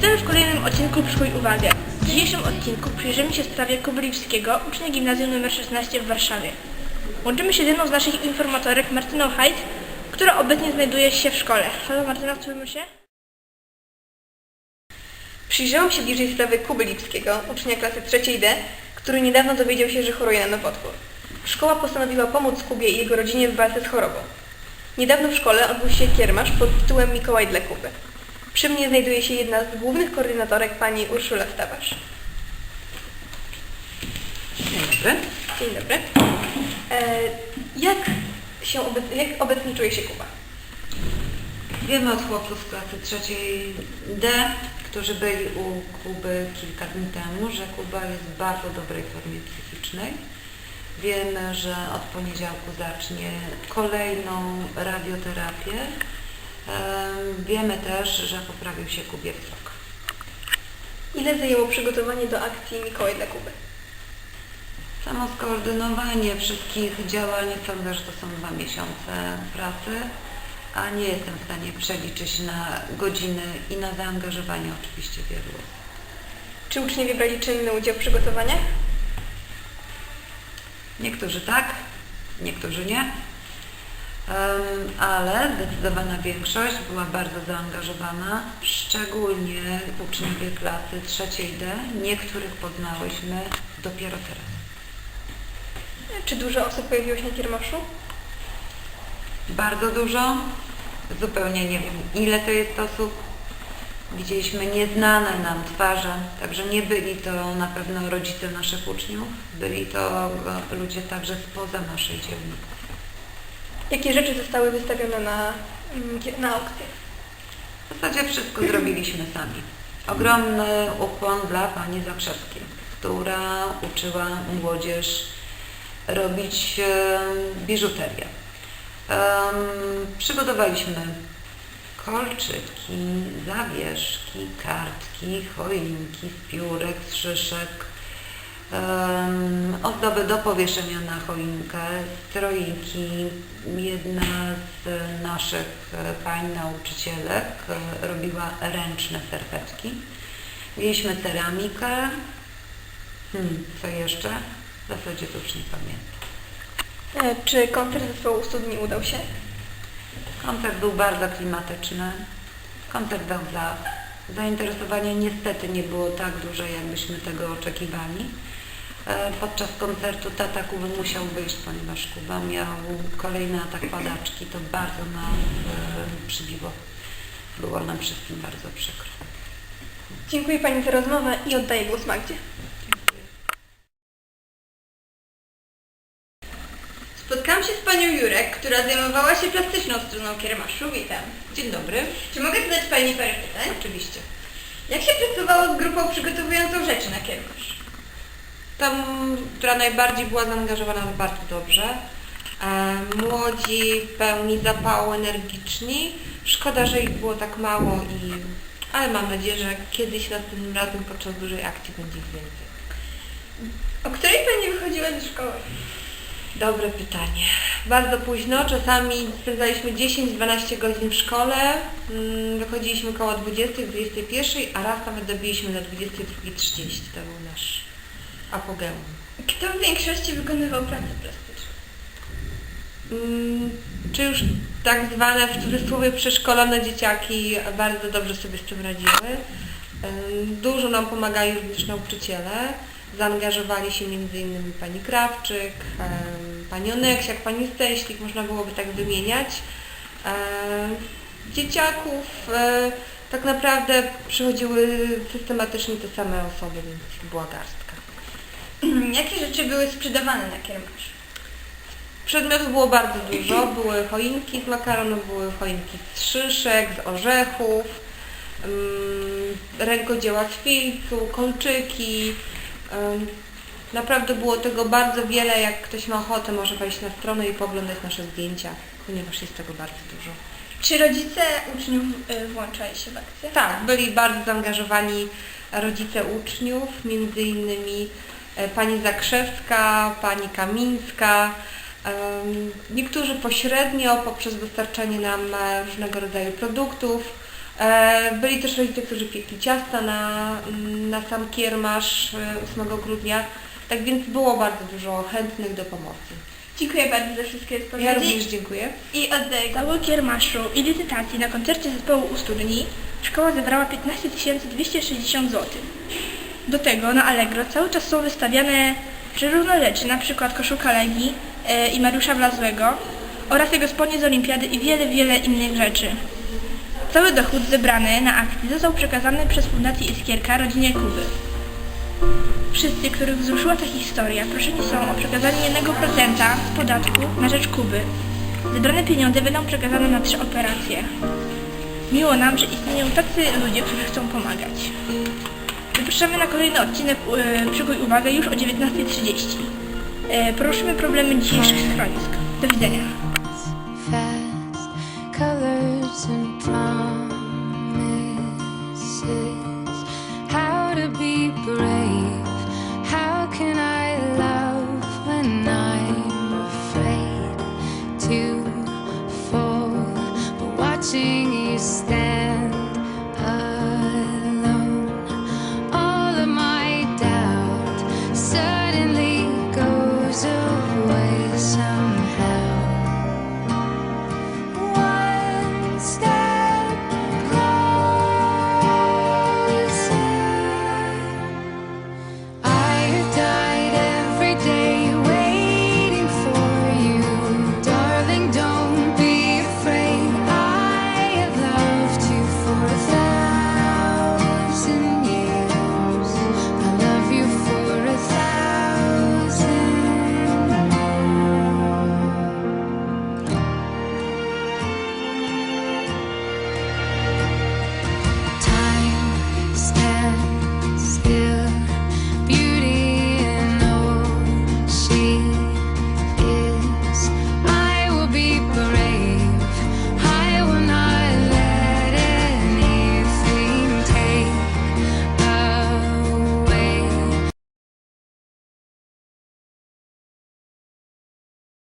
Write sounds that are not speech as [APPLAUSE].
Witamy w kolejnym odcinku Przykuj Uwagę. W dzisiejszym odcinku przyjrzymy się sprawie Kuby Lipskiego, ucznia gimnazjum nr 16 w Warszawie. Łączymy się z jedną z naszych informatorek, Martyną Hajt, która obecnie znajduje się w szkole. Halo Martyna, słyszymy się? Przyjrzałam się bliżej sprawy Kuby Lipskiego, ucznia klasy trzeciej D, który niedawno dowiedział się, że choruje na nowotwór. Szkoła postanowiła pomóc Kubie i jego rodzinie w walce z chorobą. Niedawno w szkole odbył się kiermasz pod tytułem Mikołaj dla Kuby. Przy mnie znajduje się jedna z głównych koordynatorek, pani Urszula Stawarz. Dzień dobry. Dzień dobry. E, jak, się obec, jak obecnie czuje się Kuba? Wiemy od chłopców z klasy trzeciej D, którzy byli u Kuby kilka dni temu, że Kuba jest w bardzo dobrej formie psychicznej. Wiemy, że od poniedziałku zacznie kolejną radioterapię. Em, Wiemy też, że poprawił się Kubie wzrok. Ile zajęło przygotowanie do akcji Mikołaj dla Kuby? Samo skoordynowanie wszystkich działań sądzę, że to są dwa miesiące pracy, a nie jestem w stanie przeliczyć na godziny i na zaangażowanie oczywiście wielu. Czy uczniowie brali czynny udział w przygotowaniach? Niektórzy tak, niektórzy nie, ale zdecydowana większość była bardzo zaangażowana, szczególnie uczniowie klasy trzeciej D. Niektórych poznałyśmy dopiero teraz. Czy dużo osób pojawiło się na kiermaszu? Bardzo dużo, zupełnie nie wiem ile to jest osób. Widzieliśmy nieznane nam twarze, także nie byli to na pewno rodzice naszych uczniów, byli to e, ludzie także spoza naszej dzielnicy. Jakie rzeczy zostały wystawione na, mm, na aukcję? W zasadzie wszystko zrobiliśmy sami. Ogromny ukłon dla pani Zakrzewskiej, która uczyła młodzież robić biżuterię. Przygotowaliśmy kolczyki, zawieszki, kartki, choinki piórek, szyszek, ozdoby do powieszenia na choinkę, stroiki. Jedna z naszych e, pań nauczycielek e, robiła ręczne serwetki. Mieliśmy ceramikę. Hmm, co jeszcze? W zasadzie to już nie pamiętam. E, Czy koncert zespołu Studni udał się? Koncert był bardzo klimatyczny. Koncert dał za. Zainteresowanie niestety nie było tak duże, jakbyśmy tego oczekiwali. E, Podczas koncertu tata Kuby musiał wyjść, ponieważ Kuba miał kolejny atak padaczki. To bardzo nas e, przybiło. Było nam wszystkim bardzo przykro. Dziękuję Pani za rozmowę i oddaję głos Magdzie. Spotkałam się z panią Jurek, która zajmowała się plastyczną stroną kiermaszu. Witam. Dzień dobry. Czy mogę zadać pani parę pytań? Oczywiście. Jak się pracowało z grupą przygotowującą rzeczy na kiermasz? Tam, która najbardziej była zaangażowana bardzo dobrze. E, Młodzi, pełni zapału, energiczni. Szkoda, że ich było tak mało, i, ale mam nadzieję, że kiedyś następnym razem podczas dużej akcji będzie ich więcej. O której pani wychodziła ze szkoły? Dobre pytanie. Bardzo późno, czasami spędzaliśmy 10-12 godzin w szkole, mm, wychodziliśmy koło 20, 21, a raz nawet dobiliśmy na 22.30. To był nasz apogeum. Kto w większości wykonywał pracę plastyczną? Mm, czy już tak zwane w cudzysłowie przeszkolone dzieciaki bardzo dobrze sobie z tym radziły. Ym, Dużo nam pomagali również nauczyciele. Zaangażowali się m.in. pani Krawczyk, pani Oneksiak, pani Steślik, można byłoby tak wymieniać. Ym, Dzieciaków y, tak naprawdę przychodziły systematycznie te same osoby, więc była garstka. [CLEARS THROAT] Jakie rzeczy były sprzedawane na kiermasz? Przedmiotów było bardzo dużo. Były choinki z makaronu, były choinki z szyszek, z orzechów, ym, rękodzieła z filcu, kolczyki. Ym, naprawdę było tego bardzo wiele. Jak ktoś ma ochotę, może wejść na stronę i poglądać nasze zdjęcia, ponieważ jest tego bardzo dużo. Czy rodzice uczniów y, włączali się w akcję? Tak, byli bardzo zaangażowani rodzice uczniów, między innymi pani Zakrzewska, pani Kamińska. Niektórzy pośrednio poprzez dostarczanie nam e, różnego rodzaju produktów, E, Byli też rodzice, którzy piekli ciasta na, na sam kiermasz e, 8 grudnia, tak więc było bardzo dużo chętnych do pomocy. Dziękuję bardzo za wszystkie Ja odpowiedzi również dziękuję. i oddaję Cały kiermaszu i licytacji na koncercie zespołu u studni szkoła zebrała 15 260 zł. Do tego na Allegro cały czas są wystawiane przeróżne rzeczy, na przykład koszulka Legii e, i Mariusza Blazłego oraz jego spodnie z olimpiady i wiele, wiele innych rzeczy. Cały dochód zebrany na akcji został przekazany przez Fundację Iskierka rodzinie Kuby. Wszyscy, których wzruszyła ta historia, proszeni są o przekazanie 1% z podatku na rzecz Kuby. Zebrane pieniądze będą przekazane na trzy operacje. Miło nam, że istnieją tacy ludzie, którzy chcą pomagać. Zapraszamy na kolejny odcinek e, Przykuj uwagę już o 19.30. E, poruszymy problemy dzisiejszych schronisk. Do widzenia. watching you stand